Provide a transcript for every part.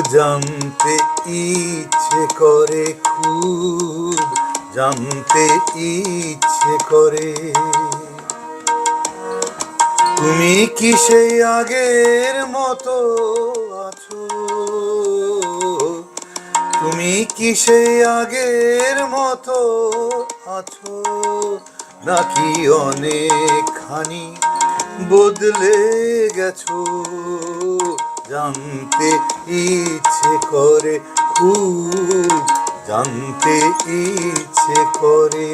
জানতে ইচ্ছে করে, খুব জানতে ইচ্ছে করে। তুমি কি সেই আগের মতো আছো? তুমি কি সেই আগের মতো আছো? নাকি অনেকখানি বদলে গেছো? জানতে ইচ্ছে করে খুব জানতে ইচ্ছে করে।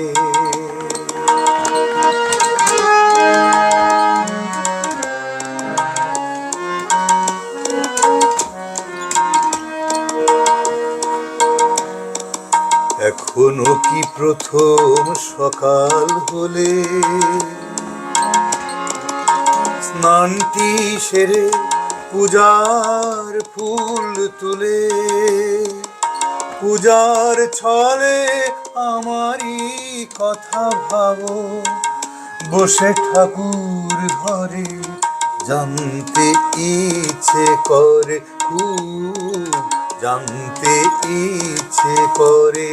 এখনও কি প্রথম সকাল হলে? স্নানটি সেরে পূজার ফুল তুলে, পূজার ছলে আমারই কথা ভাবো। বসে ঠাকুর ঘরে জানতে ইচ্ছে করে, খুব জানতে ইচ্ছে করে।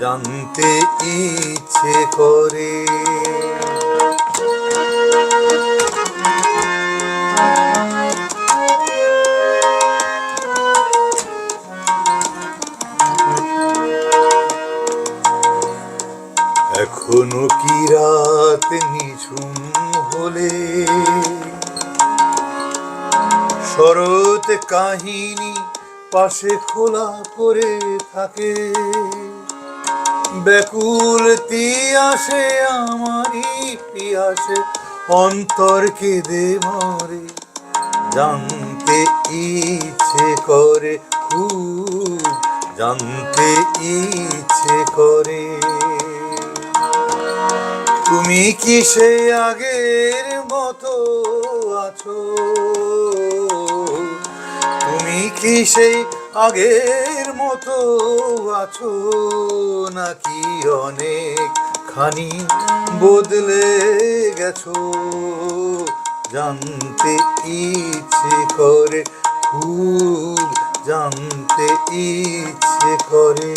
জানতে ইচ্ছে করে। এখনও কি রাত নিঝুম হলে? শরৎ কাহিনী পাশে খোলা পড়ে থাকে। ব্যাকুল আসে আমারই পিয়াসে অন্তর কেঁদে মরে। জানতে ইচ্ছে করে খুব, জানতে ইচ্ছে করে। তুমি কি সে আগের মতো আছো? তুমি কি সেই আগের মতো আছো নাকি অনেক খানি বদলে গেছো? জানতে ইচ্ছে করে, খুব জানতে ইচ্ছে করে।